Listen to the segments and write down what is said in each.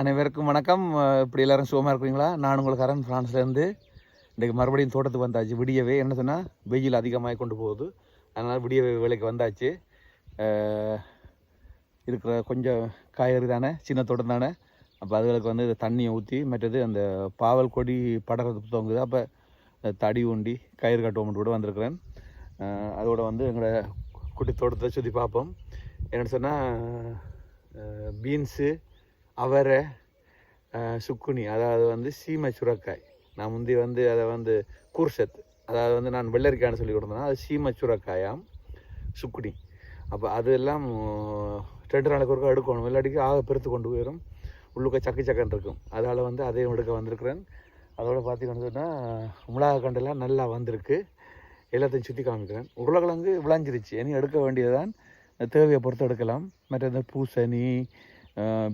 அனைவருக்கும் வணக்கம். இப்படி எல்லாரும் சுகமாக இருக்கிறீங்களா? நான் உங்களுக்கு அரண் ஃப்ரான்ஸ்லேருந்து இன்றைக்கு மறுபடியும் தோட்டத்துக்கு வந்தாச்சு. விடியவே என்ன சொன்னால் வெயில் அதிகமாக கொண்டு போகுது. அதனால் விடியவே வேலைக்கு வந்தாச்சு. இருக்கிற கொஞ்சம் காய்கறி தானே சின்ன தோட்டம் தானே. அப்போ அதுகளுக்கு வந்து தண்ணியை ஊற்றி மற்றது அந்த பாவல் கொடி படறது தொங்குது. அப்போ தடி ஊண்டி கயிறு கட்டுவோம் கூட வந்திருக்கிறேன். அதோட வந்து எங்களோட குட்டி தோட்டத்தை சுற்றி பார்ப்போம். என்னென்னு சொன்னால் பீன்ஸு அவரை சுக்குனி அதாவது வந்து சீமை சுரக்காய். நான் முந்தி வந்து அதை வந்து கூர்சத் அதாவது வந்து நான் வெள்ளரிக்காய்னு சொல்லி கொடுத்தேன்னா அது சீமை சுரக்காயாம் சுக்குனி. அப்போ அதெல்லாம் எல்லாம் ரெண்டு நாளைக்கு ஒருக்கா எடுக்கணும். இல்லாட்டிக்கு ஆக பெருத்து கொண்டு போயிடும் உள்ளுக்க சக்கு சக்கன் இருக்கும். அதால் வந்து அதையும் எடுக்க வந்திருக்கிறேன். அதோட பார்த்தீங்கன்னு சொன்னால் மிளகா கண்டெல்லாம் நல்லா வந்திருக்கு. எல்லாத்தையும் சுற்றி காமிக்கிறேன். உருளைக்கிழங்கு விளைஞ்சிருச்சு. இனி எடுக்க வேண்டியதுதான். தேவையை பொறுத்து எடுக்கலாம். மற்ற இந்த பூசணி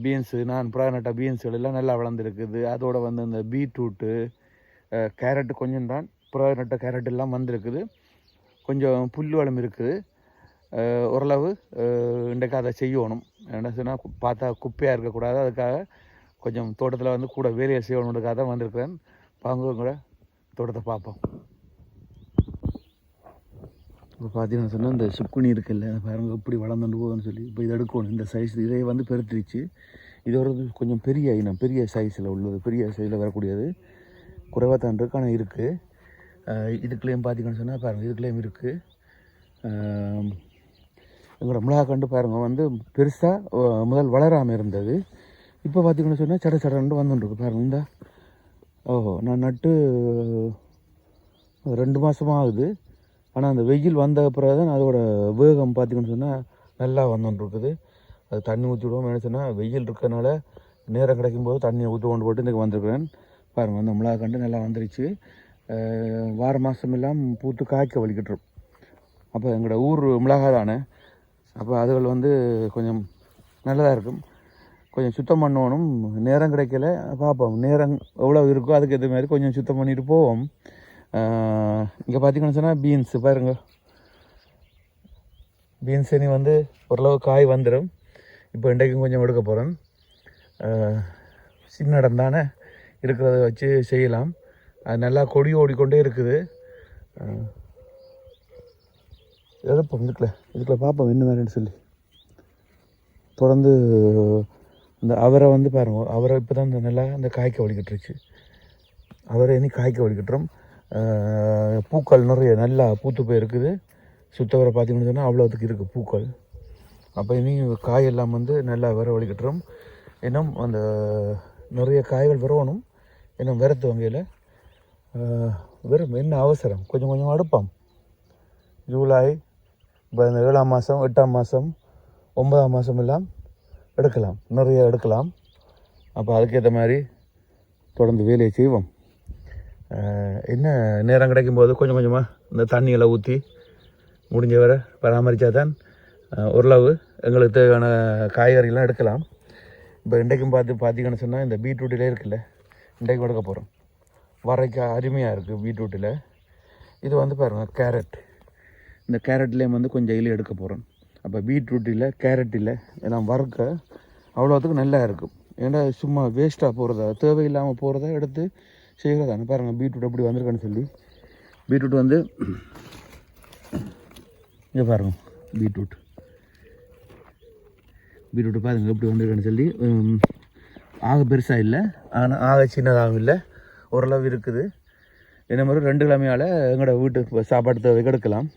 பீன்ஸு நான் புறா நட்ட பீன்ஸுகள் எல்லாம் நல்லா வளர்ந்துருக்குது. அதோடு வந்து இந்த பீட்ரூட்டு கேரட்டு கொஞ்சம் தான் புறா நட்ட கேரட் எல்லாம் வந்திருக்குது. கொஞ்சம் புல் வளம் இருக்குது ஓரளவு இன்றைக்கு அதை செய்யணும். என்ன சொன்னால் பார்த்தா குப்பையாக இருக்கக்கூடாது. அதுக்காக கொஞ்சம் தோட்டத்தில் வந்து கூட வேலையை செய்யணுன்றதுக்காக தான் வந்திருக்கிறேன். வாங்க கூட தோட்டத்தை பார்ப்போம். இப்போ பார்த்தீங்கன்னா சொன்னால் இந்த சுக்குனி இருக்குல்ல பாருங்க எப்படி வளர்ந்துட்டு போகுதுன்னு சொல்லி இப்போ இதை எடுக்கணும். இந்த சைஸ் இதை வந்து பெருத்திருச்சு. இது ஒரு கொஞ்சம் பெரிய இனம் பெரிய சைஸில் உள்ளது பெரிய சைஸில் வரக்கூடியது. குறைவாக தான் இருக்கு ஆனால் இருக்குது இதுக்குள்ளேயும் பார்த்தீங்கன்னு சொன்னால் பாருங்கள் இதுக்குள்ளேயும் இருக்குது எங்களோட மிளகா கண்டு பாருங்க வந்து பெருசாக முதல் வளராமல் இருந்தது. இப்போ பார்த்தீங்கன்னு சொன்னால் சட சடன்னு வந்துட்டுருக்கு பாருங்க இந்த. ஓஹோ நான் நட்டு ரெண்டு மாதமாக ஆகுது. ஆனால் அந்த வெயில் வந்த பிறகு தான் அதோட வேகம் பார்த்திங்கன்னு சொன்னால் நல்லா வந்துட்டுருக்குது அது தண்ணி ஊற்றி விடுவோம் என்ன சொன்னால் வெயில் இருக்கிறனால நேரம் கிடைக்கும்போது தண்ணியை ஊற்றி கொண்டு போட்டு இன்றைக்கு வந்திருக்கிறேன். பாருங்கள் அந்த மிளகா கண்டு நல்லா வந்துருச்சு. வார மாதம் இல்லாமல் பூத்து காய்க்க வலிக்கிட்டுரும். அப்போ எங்களோட ஊர் மிளகா தானே அப்போ அதுகள் வந்து கொஞ்சம் நல்லதாக இருக்கும். கொஞ்சம் சுத்தம் பண்ணணும். நேரம் கிடைக்கல. பார்ப்போம் நேரம் எவ்வளோ இருக்கோ அதுக்கு ஏற்ற மாதிரி கொஞ்சம் சுத்தம் பண்ணிட்டு போவோம். இங்கே பார்த்தீங்கன்னு சொன்னால் பீன்ஸு பாருங்க. பீன்ஸ் இனி வந்து ஓரளவு காய் வந்துடும் இப்போ இன்றைக்கும் கொஞ்சம் எடுக்க போகிறேன் சின்ன இடம் தானே. இருக்கிறத வச்சு செய்யலாம். அது நல்லா கொடி ஓடிக்கொண்டே இருக்குது. அஹ், எடுப்போம் இதுக்குள்ள இதுக்குள்ள பார்ப்போம் என்ன மாதிரின்னு சொல்லி. தொடர்ந்து இந்த அவரை வந்து பாருங்க. அவரை இப்போ தான் இந்த நல்லா இந்த காய்க்க வலிக்கிட்டுருச்சு அவரை இனி காய்க்க வலிக்கிட்டுறோம். பூக்கள் நிறைய நல்லா பூத்து போயிருக்குது. சுத்தவரை பார்த்தீங்கன்னு சொன்னால் அவ்வளோத்துக்கு இருக்குது பூக்கள். அப்போ இனி காய் எல்லாம் வந்து நல்லா வரவழிக்கட்டுறோம் இன்னும் அந்த நிறைய காய்கள் விரவணும் இன்னும் விரத்து வகையில். வெறும் என்ன அவசரம்? கொஞ்சம் கொஞ்சம் அடுப்பாம். ஜூலை இப்போ இந்த ஏழாம் மாதம் எட்டாம் மாதம் ஒன்பதாம் மாதம் எல்லாம் எடுக்கலாம். நிறைய எடுக்கலாம். அப்போ அதுக்கேற்ற மாதிரி தொடர்ந்து வேலையை செய்வோம். என்ன நேரம் கிடைக்கும்போது கொஞ்சம் கொஞ்சமாக இந்த தண்ணியெல்லாம் ஊற்றி முடிஞ்ச வரை பராமரித்தா தான் ஓரளவு எங்களுக்கு தேவையான காய்கறிலாம் எடுக்கலாம். இப்போ இன்றைக்கும் பார்த்து பார்த்தீங்கன்னு சொன்னால் இந்த பீட்ரூட்டிலே இருக்குல்ல இன்றைக்கும் எடுக்க போகிறோம் வரைக்க அருமையாக இருக்குது பீட்ரூட்டில். இது வந்து பாருங்கள் கேரட். இந்த கேரட்லேயும் வந்து கொஞ்சம் இலி எடுக்க போகிறோம் அப்போ பீட்ரூட்டில் கேரட்டில் கேரட் இல்லை எல்லாம் வறுக்க அவ்வளோத்துக்கு நல்லா இருக்கும். ஏன்னா சும்மா வேஸ்ட்டாக போகிறதா தேவையில்லாமல் போகிறத எடுத்து சீக்கிரம் தானே பாருங்கள் பீட்ரூட் எப்படி வந்திருக்கான்னு சொல்லி. பீட்ரூட் வந்து இங்கே பாருங்க பீட்ரூட். பீட்ரூட் பாருங்கள் எப்படி வந்திருக்கான்னு சொல்லி ஆக பெருசாக இல்லை ஆனால் ஆக சின்னதாகவும் இல்லை ஓரளவு இருக்குது. என்ன மாதிரி ரெண்டு கிழமையால் எங்களோட வீட்டு சாப்பாடு தேவைக்கு எடுக்கலாம்.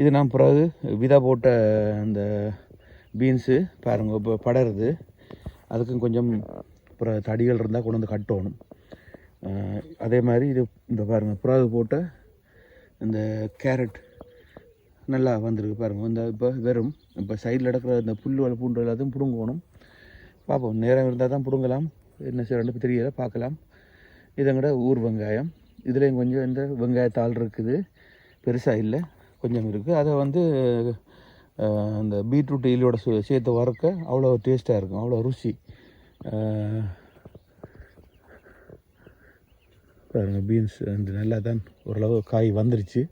இது நான் பிறகு விதை போட்ட அந்த பீன்ஸு பாருங்க இப்போ படருது. அதுக்கும் கொஞ்சம் அப்புறம் தடிகள் இருந்தால் கொண்டு வந்து கட்டணும். அதே மாதிரி இது இந்த பாருங்கள் புறாது போட்ட இந்த கேரட் நல்லா வந்திருக்கு பாருங்கள் இந்த இப்போ வெறும் இப்போ சைடில் நடக்கிற இந்த புல் வலை பூண்டு எல்லாத்தையும் பிடுங்கணும். பார்ப்போம். நேரம் இருந்தால் தான் பிடுங்கலாம். என்ன செய்யணும் தெரியல பார்க்கலாம். இதங்கூட ஊர் வெங்காயம். இதுலேயும் கொஞ்சம் இந்த வெங்காயத்தாள் இருக்குது. பெருசாக இல்லை கொஞ்சம் இருக்குது அதை வந்து அந்த பீட்ரூட் இலியோட சே- சேர்த்து வறுக்க அவ்வளோ டேஸ்ட்டாக இருக்கும். அவ்வளோ ருசி. பாருங்கள் பீன்ஸ் வந்து நல்லா தான் ஓரளவு காய் வந்துருச்சு.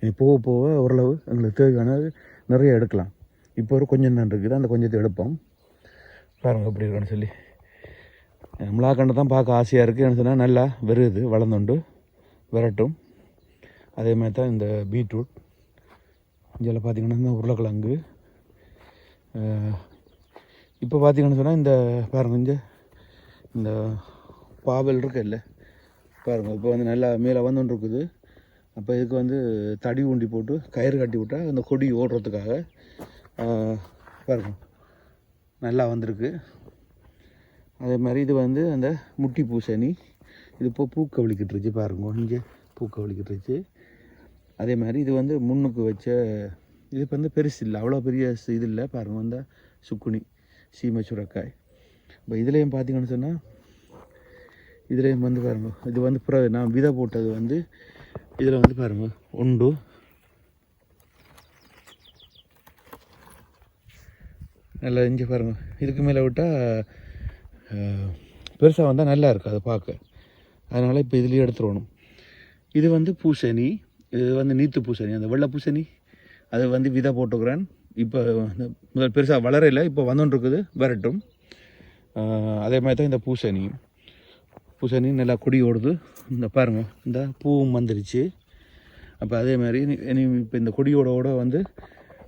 இனி போக போக ஓரளவு எங்களுக்கு தேவையானது நிறைய எடுக்கலாம். இப்போ ஒரு கொஞ்சம் தான் இருக்குது அந்த கொஞ்சத்தை எடுப்போம். பாருங்கள் எப்படி இருக்குன்னு சொல்லி. மிளகாக்கண்டை தான் பார்க்க ஆசையாக இருக்குது என்ன சொன்னால் நல்லா வருது வளர்ந்துண்டு விரட்டும். அதே மாதிரி தான் இந்த பீட்ரூட். இதில் பார்த்தீங்கன்னா இந்த உருளைக்கிழங்கு. இப்போ பார்த்திங்கன்னு சொன்னால் இந்த பாருங்க இந்த பாவல் இருக்குல்ல பாருங்கள் இப்போ வந்து நல்லா மேலே வந்துன்னு இருக்குது அப்போ இதுக்கு வந்து தடி ஊண்டி போட்டு கயிறு கட்டி விட்டால் அந்த கொடி ஓடுறதுக்காக பாருங்கள் பாருங்க. நல்லா வந்திருக்கு. அதே மாதிரி இது வந்து அந்த முட்டி பூசணி. இது இப்போ பூக்க வலிக்கிட்டுருச்சு பாருங்க இங்கே பூக்க வலிக்கிட்டுருச்சு அதே மாதிரி இது வந்து முன்னுக்கு வச்ச இது இப்போ வந்து பெருசு இல்லை அவ்வளோ பெரிய இது இல்லை. பாருங்கள் வந்தால் சுக்குனி சீமை சுரக்காய் இப்போ இதுலேயும் பார்த்தீங்கன்னு சொன்னால் இதுலேயும் வந்து பாருங்க. இது வந்து புற நான் விதை போட்டது வந்து இதில் வந்து பாருங்க. உண்டு. நல்லா இஞ்சி பாருங்க. இதுக்கு மேலே விட்டால் பெருசாக வந்தால் நல்லா இருக்கும் அதை பார்க்க. அதனால் இப்போ இதுலேயே எடுத்துடணும் இது வந்து பூசணி. இது வந்து நீத்து பூசணி. அந்த வெள்ளை பூசணி. அது வந்து விதை போட்டுக்கிறேன். இப்போ வந்து முதல் பெருசாக வளரையில் இப்போ வந்துட்டுருக்குது வரட்டும். அதே மாதிரி தான் இந்த பூசணி பூசணி நல்லா கொடி ஓடுது. இந்த பாருங்க இந்த பூவும் வந்துருச்சு அப்போ அதே மாதிரி இனி- இப்போ இந்த கொடியோட ஓட வந்து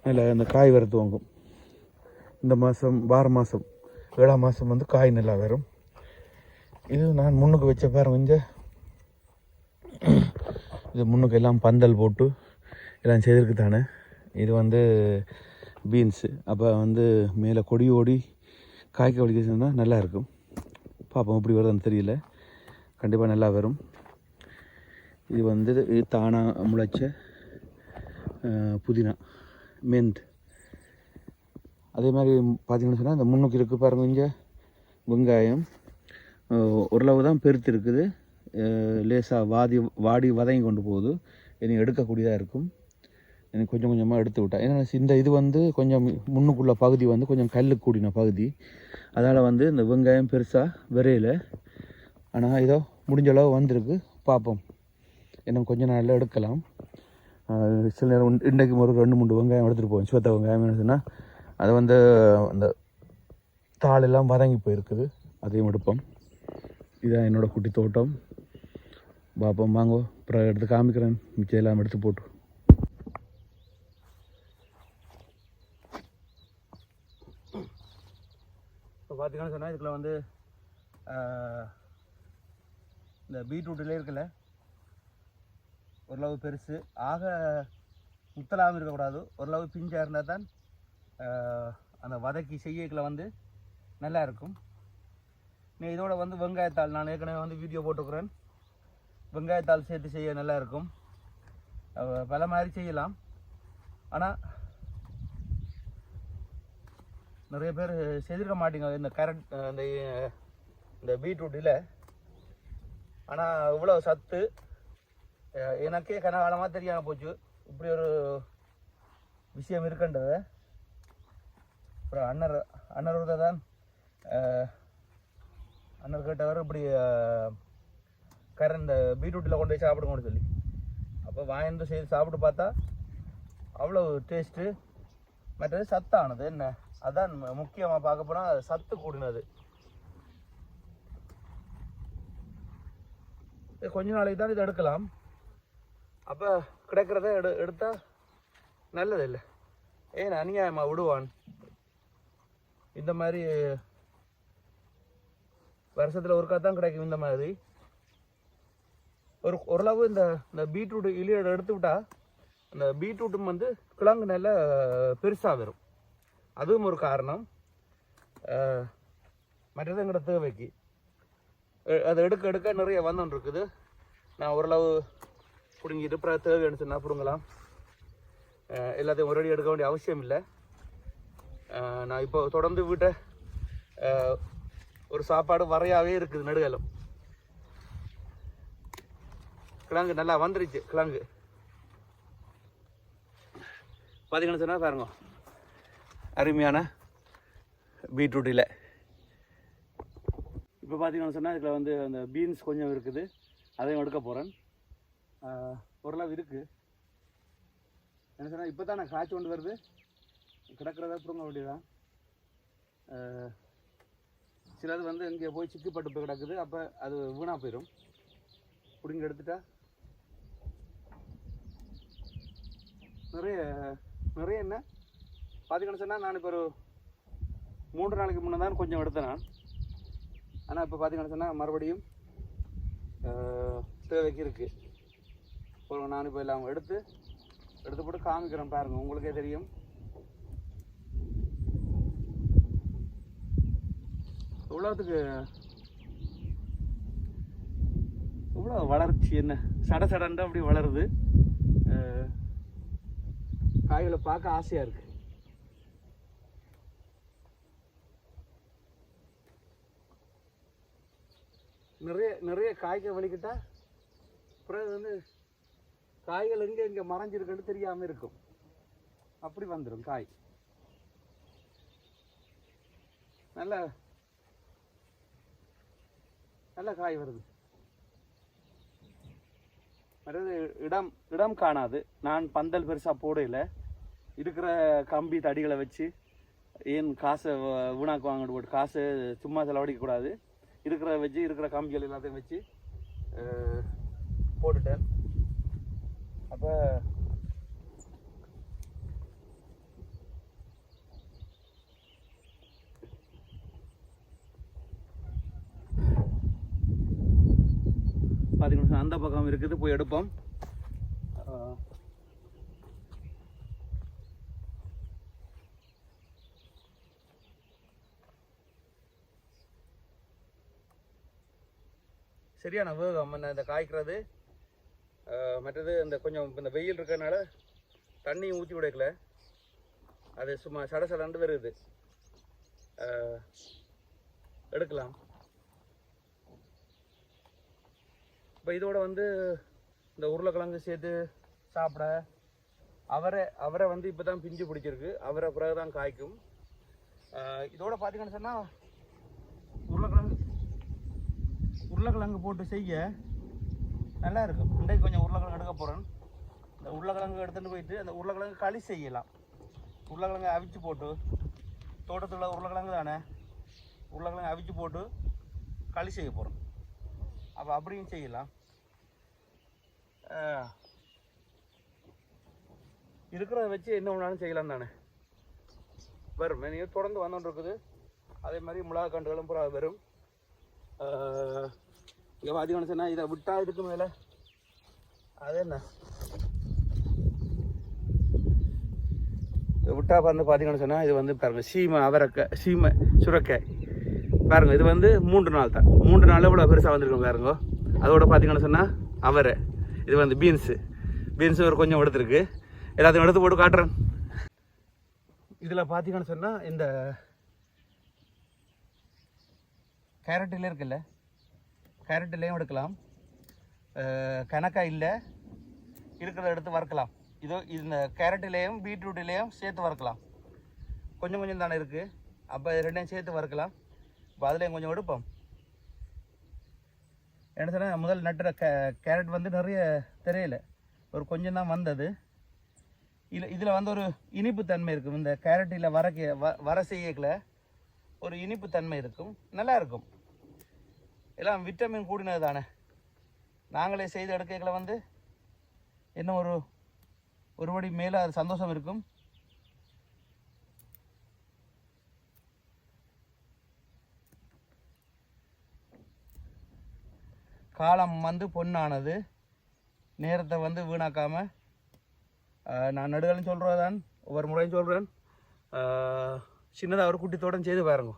நல்லா இந்த காய் வரத்து வாங்கும். இந்த மாதம் வார மாதம் ஏழாம் மாதம் வந்து காய் நல்லா வரும். இது நான் முன்னுக்கு வச்ச பாருங்க இந்த இது முன்னுக்கு எல்லாம் பந்தல் போட்டு எல்லாம் செய்திருக்கு தானே. இது வந்து பீன்ஸு. அப்போ வந்து மேலே கொடி ஓடி காய்க்க வலிக்க சொன்னால் நல்லா இருக்கும். பார்ப்போம் எப்படி வருதுன்னு தெரியல. கண்டிப்பாக நல்லா வரும். இது வந்து இது தானாக முளைச்ச புதினா மெந்த் அதே மாதிரி பார்த்தீங்கன்னு சொன்னால் இந்த முன்னுக்கு இருக்குது பாருங்க இங்கே வெங்காயம். ஓரளவு தான் பெருத்து இருக்குது. லேசாக வாதி வாடி வதங்கி கொண்டு போகுது. இனி எடுக்கக்கூடியதாக இருக்கும். எனக்கு கொஞ்சம் கொஞ்சமாக எடுத்து விட்டேன் ஏன்னா இந்த இது வந்து கொஞ்சம் முன்னுக்குள்ள பகுதி வந்து கொஞ்சம் கல்லு கூடின பகுதி. அதனால் வந்து இந்த வெங்காயம் பெருசாக விரையில. ஆனால் இதோ முடிஞ்ச அளவு வந்திருக்கு. பார்ப்போம். இன்னும் கொஞ்ச நாளில் எடுக்கலாம். சில நேரம் இன்றைக்கு ஒரு ரெண்டு மூணு வெங்காயம் எடுத்துகிட்டு போவோம் சிவத்த வெங்காயம் என்ன சொன்னால் அது வந்து அந்த தாளெல்லாம் வதங்கி போயிருக்குது. அதையும் எடுப்போம். இதான் என்னோடய குட்டி தோட்டம். பார்ப்போம். வாங்கோ அப்புறம் எடுத்து காமிக்கிறேன். மிச்சம் எல்லாம் எடுத்து போட்டு. இப்போ பார்த்தீங்கன்னு சொன்னால் இதுக்குள்ள வந்து இந்த பீட்ரூட்டில் இருக்குல்ல? ஓரளவு பெருசு. ஆக முத்தலாகவும் இருக்கக்கூடாது. ஓரளவு பிஞ்சாக இருந்தால் தான் அந்த வதக்கி செய்யக்கில் வந்து நல்லா இருக்கும். நீ இதோட வந்து வெங்காயத்தாள் நான் ஏற்கனவே வந்து வீடியோ போட்டுக்கிறேன். வெங்காயத்தாள் சேர்த்து செய்ய நல்லா இருக்கும். பல மாதிரி செய்யலாம். ஆனால் நிறைய பேர் செதிர்க்க மாட்டேங்க. இந்த கேரட் இந்த இந்த பீட்ரூட்டில் ஆனால் இவ்வளோ சத்து. எனக்கே கனகாலமாக தெரியாமல் போச்சு. இப்படி ஒரு விஷயம் இருக்குன்றது அப்புறம் அண்ணர் அண்ணர் தான் அஹ், அண்ணர் கேட்டவர் இப்படி அஹ், கரை இந்த பீட்ரூட்டில் கொண்டு போய் சாப்பிடுங்கன்னு சொல்லி. அப்போ வாங்கிட்டு செய்து சாப்பிட்டு பார்த்தா அவ்வளோ டேஸ்ட்டு மற்றது சத்தானது. என்ன? அதான் முக்கியமாக பார்க்க போனால் சத்து கூடினது. கொஞ்ச நாளைக்கு தான் இதை எடுக்கலாம். அப்போ கிடைக்கிறத எடு எடுத்தால் நல்லது இல்லை. ஏன் அநியாயமாக விடுவான்? இந்த மாதிரி வருஷத்தில் ஒருக்கா தான் கிடைக்கும் இந்த மாதிரி. ஒரு ஓரளவு இந்த இந்த பீட்ரூட் இலியோட எடுத்து விட்டால் அந்த பீட்ரூட்டும் வந்து கிழங்கு நல்ல பெருசாக வரும். அதுவும் ஒரு காரணம். மற்றது எங்களோட தேவைக்கு. அதை எடுக்க எடுக்க நிறைய வந்தோன் இருக்குது நான் ஓரளவு பிடுங்கிட்டு அப்புறம் தேவைன்னு சொன்னால் பிடுங்கலாம். எல்லாத்தையும் ஒரேடி எடுக்க வேண்டிய அவசியம் இல்லை. நான் இப்போ தொடர்ந்து வீட்டை ஒரு சாப்பாடு வரையாவே இருக்குது நடுகலம். கிழங்கு நல்லா வந்துருச்சு கிழங்கு. பார்த்தீங்கன்னு சொன்னால் பாருங்க. அருமையான பீட்ரூட்டில். இப்போ பார்த்தீங்கன்னு சொன்னால் இதில் வந்து அந்த பீன்ஸ் கொஞ்சம் இருக்குது. அதையும் எடுக்க போகிறேன். ஓரளவு இருக்குது என்ன சொன்னால் இப்போ தான் நான் காய்ச்சி கொண்டு வருது. கிடக்கிறத பிடுங்க வேண்டியதான் சிலது வந்து இங்கே போய் சிக்கிப்பட்டு போய் கிடக்குது. அப்போ அது வீணாக போயிடும். பிடிங்க எடுத்துட்டா நிறைய நிறைய என்ன? பார்த்தீங்கன்னு சொன்னால் நான் இப்போ ஒரு மூன்று நாளைக்கு முன்னே தான் கொஞ்சம் எடுத்தேன் நான். ஆனால் இப்போ பார்த்தீங்கன்னு சொன்னால் மறுபடியும் தேவைக்கு இருக்குது இப்போ நான் இப்போ எல்லாம் எடுத்து எடுத்து போட்டு காமிக்கிறேன் பாருங்கள் உங்களுக்கே தெரியும். இவ்வளோத்துக்கு இவ்வளோ வளர்ச்சி என்ன? சட சடன்னு அப்படி வளருது. காய்களை பார்க்க ஆசையாக இருக்குது நிறைய நிறைய காய்கள் வலிக்கிட்டா பிறகு வந்து காய்கள் எங்கே எங்கே மறைஞ்சிருக்குன்னு தெரியாமல் இருக்கும். அப்படி வந்துடும் காய். நல்ல நல்ல காய் வருது. மற்றது இடம் இடம் காணாது. நான் பந்தல் பெருசாக போடையில் இருக்கிற கம்பி தடிகளை வச்சு ஏன் காசை வ- வீணாக்கு வாங்கிட்டு போட்டு காசு சும்மா செலவடிக்கக்கூடாது இருக்கிற வச்சு இருக்கிற கம்பிகள் எல்லாத்தையும் வச்சு போட்டுட்டேன். அப்போ பார்த்தீங்கன்னா அந்த பக்கம் இருக்குது போய் எடுப்போம். சரியான வேகம் என்ன இந்த காய்க்கிறது. மற்றது இந்த கொஞ்சம் இந்த வெயில் இருக்கிறதுனால தண்ணியும் ஊற்றி விடைக்கல அது சும்மா சட சடண்டு வருது எடுக்கலாம். இப்போ இதோட வந்து இந்த உருளைக்கிழங்கு சேர்த்து சாப்பிட அவரை அவரை வந்து இப்போ தான் பிஞ்சு பிடிச்சிருக்கு. அவரை பிறகு தான் காய்க்கும் இதோட பார்த்தீங்கன்னு சொன்னால் உருளைக்கிழங்கு உருளைக்கிழங்கு போட்டு செய்ய நல்லா இருக்கும் இன்றைக்கு கொஞ்சம் உருளைக்கிழங்கு எடுக்க போகிறேன் இந்த உருளைக்கிழங்கு எடுத்துகிட்டு போயிட்டு அந்த உருளைக்கிழங்கு களி செய்யலாம். உருளைக்கிழங்கு அவிச்சு போட்டு தோட்டத்தில் உள்ள உருளைக்கிழங்கு தானே உருளைக்கிழங்கு அவிச்சு போட்டு களி செய்ய போகிறோம் அப்போ அப்படியும் செய்யலாம். இருக்கிறத வச்சு என்ன ஒன்றாலும் செய்யலாம் தானே. வரும். நீங்கள் தொடர்ந்து வந்துட்டு இருக்குது. அதே மாதிரி மிளகா கண்டுகளும் பூரா வரும். இங்கே பார்த்தீங்கன்னு சொன்னால் இதை விட்டா இதுக்கு மேலே. அது என்ன? இதை விட்டா வந்து பார்த்தீங்கன்னு சொன்னால் இது வந்து பாருங்கள் சீமை அவரக்காய் சீமை சுரக்காய். பாருங்கள் இது வந்து மூன்று நாள் தான். மூன்று நாள் இவ்வளோ பெருசாக வந்திருக்கும் பாருங்க. அதோட பார்த்தீங்கன்னு சொன்னால் அவரை. இது வந்து பீன்ஸு பீன்ஸு ஒரு கொஞ்சம் எடுத்துருக்கு. எல்லாத்தையும் எடுத்து போட்டு காட்டுறேன். இதில் பார்த்தீங்கன்னு சொன்னால் இந்த கேரட்டில் இருக்குல்ல கேரட்லேயும் எடுக்கலாம். கணக்காக இல்லை. இருக்கிறத எடுத்து வறுக்கலாம். இதோ இந்த கேரட்லேயும் பீட்ரூட்லேயும் சேர்த்து வறுக்கலாம். கொஞ்சம் கொஞ்சம் தானே இருக்குது அப்போ ரெண்டையும் சேர்த்து வறுக்கலாம். இப்போ அதுலேயும் கொஞ்சம் எடுப்போம். என்ன சொன்னால் முதல் நட்டுற கே கேரட் வந்து நிறைய தெரியல. ஒரு கொஞ்சம் தான் வந்தது. இதில் இதில் வந்து ஒரு இனிப்பு தன்மை இருக்கும். இந்த கேரட்டில் வரக்க வ வர செய்யக்கில் ஒரு இனிப்பு தன்மை இருக்கும். நல்லா இருக்கும். எல்லாம் விட்டமின் கூடினது தானே? நாங்களே செய்து எடுக்கல வந்து இன்னும் ஒரு ஒரு படி மேலே அது சந்தோஷம் இருக்கும். காலம் வந்து பொன்னானது. நேரத்தை வந்து வீணாக்காம நான் நடுகளும் சொல்கிறேன் தான் ஒவ்வொரு முறையும் சொல்கிறேன் சின்னதாக ஒரு குட்டி தோட்டம் செய்து பாருங்க.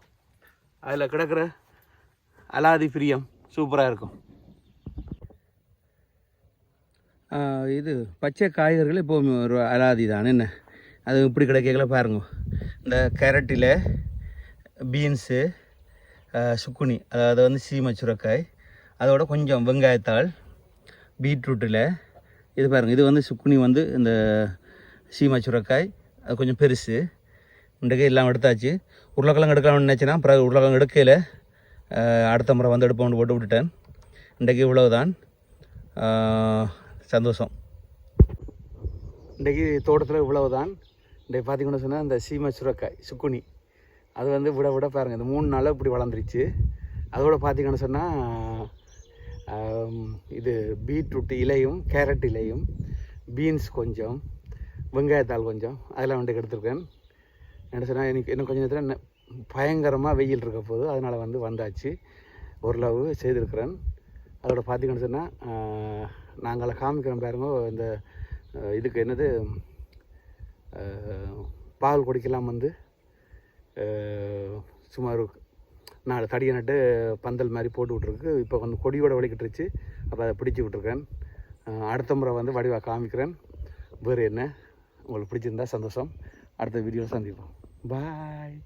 அதில் கிடக்கிற அலாதி பிரியம். சூப்பராக இருக்கும். இது பச்சை காய்கறிகள் எப்போவுமே ஒரு அலாதி தான். என்ன? அது இப்படி கிடைக்கல பாருங்க. இந்த கேரட்டில் பீன்ஸு சுக்குனி அதாவது வந்து சீமை சுரக்காய் அதோட கொஞ்சம் வெங்காயத்தாள் பீட்ரூட்டில் இது பாருங்கள் இது வந்து சுக்குனி வந்து இந்த சீமா சுரக்காய் அது கொஞ்சம் பெருசு. இன்றைக்கு எல்லாம் எடுத்தாச்சு. உருளைக்கிழங்கு எடுக்கலாம்னு நினச்சினா பிறகு உருளைக்கிழங்கு எடுக்கையில் அடுத்த முறை வந்து எடுப்போம்னு போட்டு விட்டுட்டேன். இன்றைக்கு இவ்வளவுதான். சந்தோஷம். இன்றைக்கு தோட்டத்தில் இவ்வளவுதான். இன்றைக்கு பார்த்திங்கன்னு சொன்னால் இந்த சீமை சுரக்காய் சுக்குனி. அது வந்து விட விட பாருங்கள் இந்த மூணு நாளில் இப்படி வளர்ந்துருச்சு. அதோட பார்த்திங்கன்னு சொன்னால் இது பீட்ரூட் இலையும் கேரட் இலையும் பீன்ஸ் கொஞ்சம் வெங்காயத்தாள் கொஞ்சம் அதெல்லாம் வந்து எடுத்துருக்கேன். என்ன சொன்னால் எனக்கு இன்னும் கொஞ்சம் நேரத்தில் பயங்கரமாக வெயில் இருக்க போது அதனால் வந்து வந்தாச்சு. ஓரளவு செய்திருக்கிறேன். அதோட பார்த்திங்கன்னு சொன்னால் நாங்களை காமிக்கிறோம் பாருங்க. இந்த இதுக்கு என்னது? பால் குடிக்கலாம் வந்து சுமார் நாலு தடியை நட்டு பந்தல் மாதிரி போட்டு விட்ருக்கு இப்போ வந்து கொடியோட வலிக்கிட்டுருச்சு. அப்போ அதை பிடிச்சி விட்ருக்கேன் அடுத்த முறை வந்து வடிவாக காமிக்கிறேன். வேறு என்ன? உங்களுக்கு பிடிச்சிருந்தா சந்தோஷம். அடுத்த வீடியோவில் சந்திப்போம். பாய்